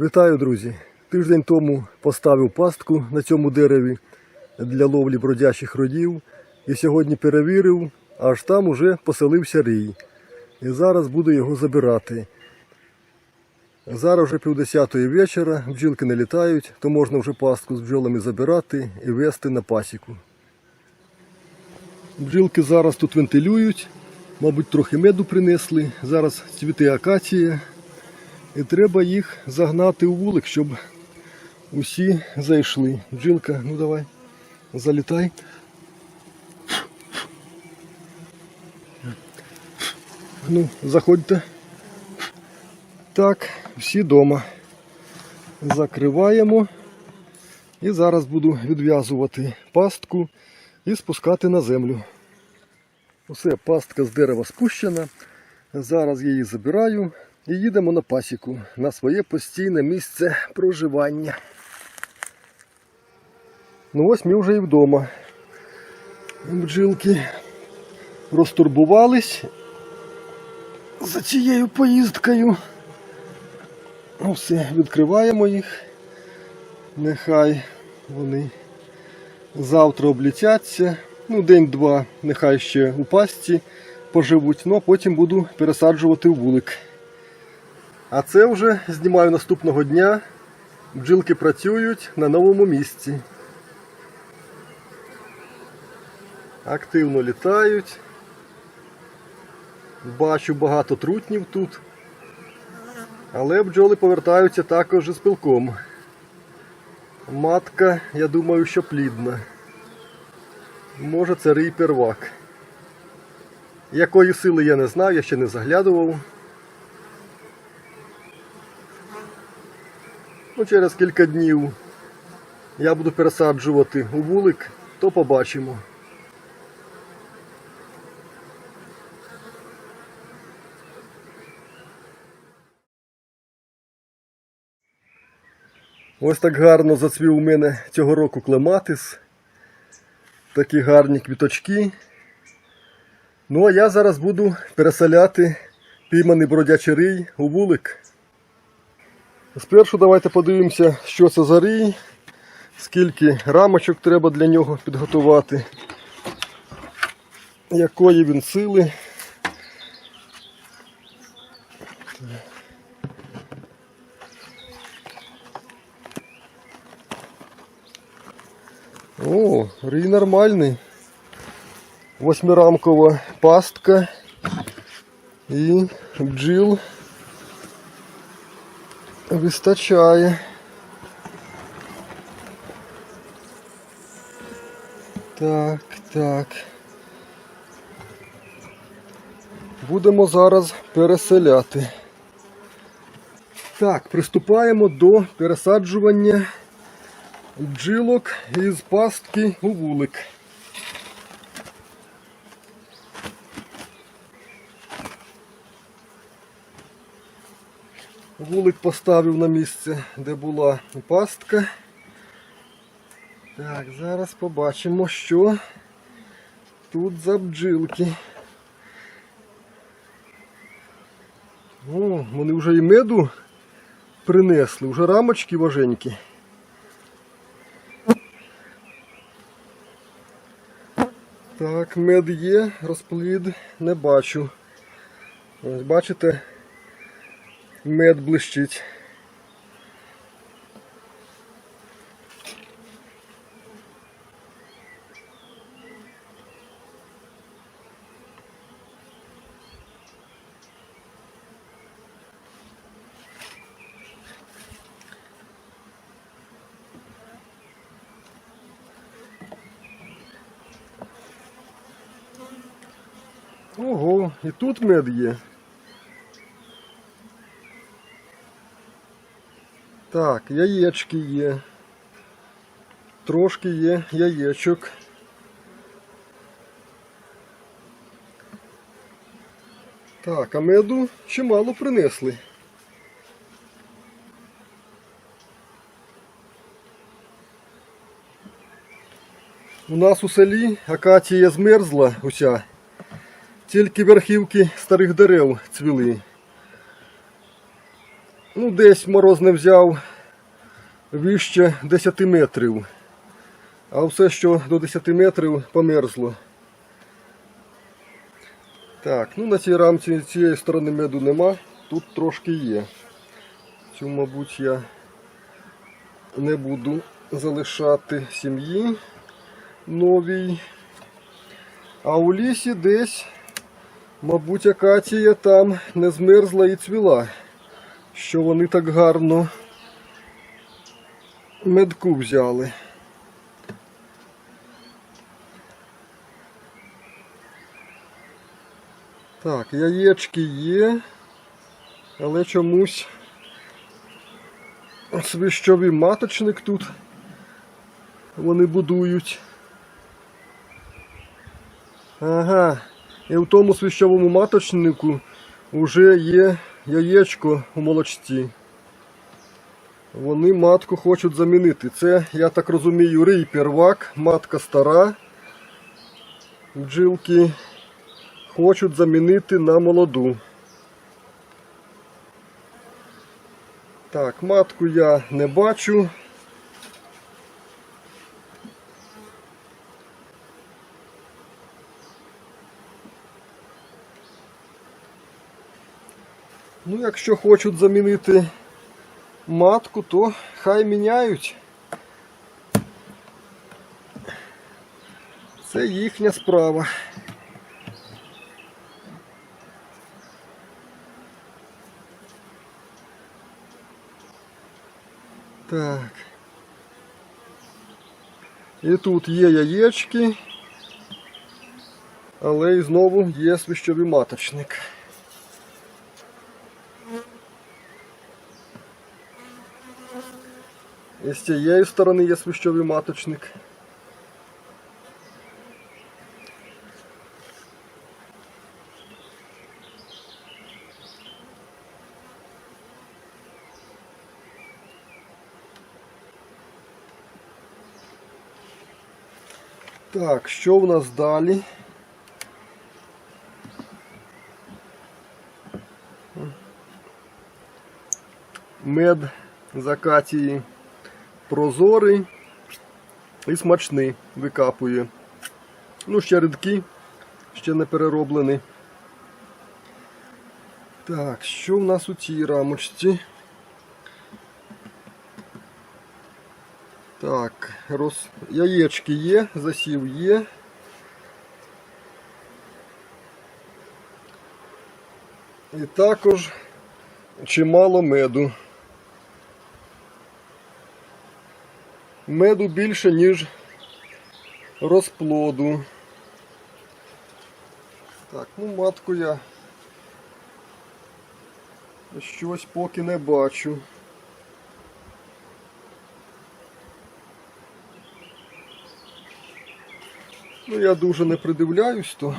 Вітаю, друзі! Тиждень тому поставив пастку на цьому дереві для ловлі бродячих родів. І сьогодні перевірив, аж там уже поселився рій. І зараз буду його забирати. Зараз вже півдесятої вечора, бджілки не літають, то можна вже пастку з бджолами забирати і вести на пасіку. Бджілки зараз тут вентилюють, мабуть, трохи меду принесли. Зараз цвіте акація. І треба їх загнати у вулик, щоб усі зайшли. Бджілка, ну давай, залітай. Ну, заходьте. Так, всі вдома. Закриваємо. І зараз буду відв'язувати пастку і спускати на землю. Усе, пастка з дерева спущена. Зараз я її забираю і їдемо на пасіку на своє постійне місце проживання. Ну ось ми вже і вдома. Бджілки розтурбувались за цією поїздкою. Ну все, відкриваємо їх. Нехай вони завтра облітяться. Ну, день-два, нехай ще у пасті поживуть, ну а потім буду пересаджувати в вулик. А це вже знімаю наступного дня. Бджілки працюють на новому місці. Активно літають. Бачу багато трутнів тут. Але бджоли повертаються також із пилком. Матка, я думаю, що плідна. Може це рий первак. Якої сили я не знаю, я ще не заглядував. Ну, через кілька днів я буду пересаджувати у вулик, то побачимо. Ось так гарно зацвів у мене цього року клематис. Такі гарні квіточки. Ну а я зараз буду переселяти пійманий бродячий рий у вулик. Спершу давайте подивимося, що це за рій, скільки рамочок треба для нього підготувати, якої він сили. О, рій нормальний. Восьмирамкова пастка і бджіл вистачає. Так, так. Будемо зараз переселяти. Так, приступаємо до пересаджування бджілок із пастки у вулик. Вулик поставив на місце, де була пастка. Так, зараз побачимо, що тут за бджілки. О, вони вже і меду принесли, вже рамочки важенькі. Так, мед є, розплід не бачу. Ось бачите, мед блищить. Ого, і тут мед є. Так, яєчки є. Трошки є яєчок. Так, а меду чимало принесли. У нас у селі акація змерзла уся. Тільки верхівки старих дерев цвіли. Десь мороз не взяв вище 10 метрів. А все, що до 10 метрів, померзло. Так, ну на цій рамці цієї сторони меду нема, тут трошки є. Цю, мабуть, я не буду залишати сім'ї новій. А у лісі десь, мабуть, акація там не змерзла і цвіла, що вони так гарно медку взяли. Так, яєчки є, але чомусь свищовий маточник тут вони будують. Ага, і в тому свищовому маточнику вже є яєчко у молочці. Вони матку хочуть замінити. Це, я так розумію, рий первак, матка стара. Бджілки хочуть замінити на молоду. Так, матку я не бачу. Ну, якщо хочуть замінити матку, то хай міняють. Це їхня справа. Так. І тут є яєчки, але і знову є свищовий маточник. І з цієї сторони є свищовий маточник. Так, що в нас далі? Мед з акації прозорий і смачний викапує. Ну, ще рідкі, ще не перероблені. Так, що в нас у цій рамочці? Так, роз... яєчки є, засів є. І також чимало меду. Меду більше, ніж розплоду. Так, ну матку я щось поки не бачу. Ну, я дуже не придивляюсь, то.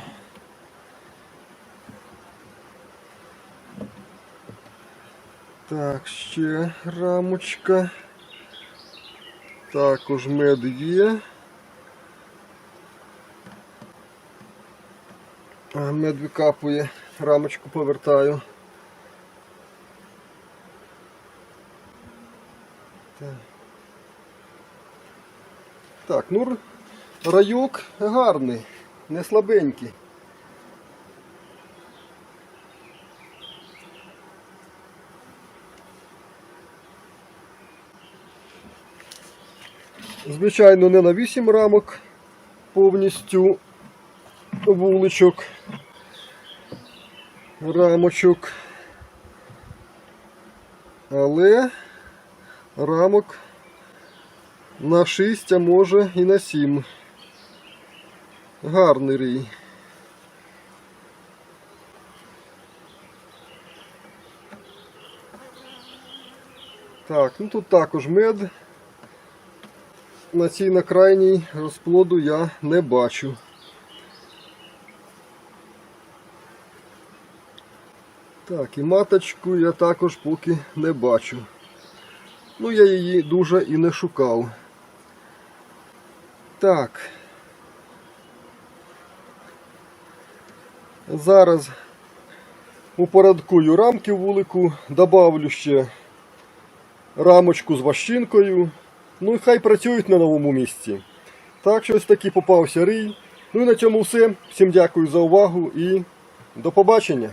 Так, ще рамочка. Також мед є. Мед викапує, рамочку повертаю. Так, ну райок гарний, не слабенький. Звичайно, не на 8 рамок повністю вуличок, рамочок. Але рамок на 6, а може і на 7. Гарний рій. Так, ну тут також мед. На цій на крайній розплоду я не бачу. Так, і маточку я також поки не бачу. Ну, я її дуже і не шукав. Так. Зараз упорядкую рамки вулику, добавлю ще рамочку з ващинкою. Ну і хай працюють на новому місці. Так, що ось такий попався рий. Ну і на цьому все. Всім дякую за увагу і до побачення.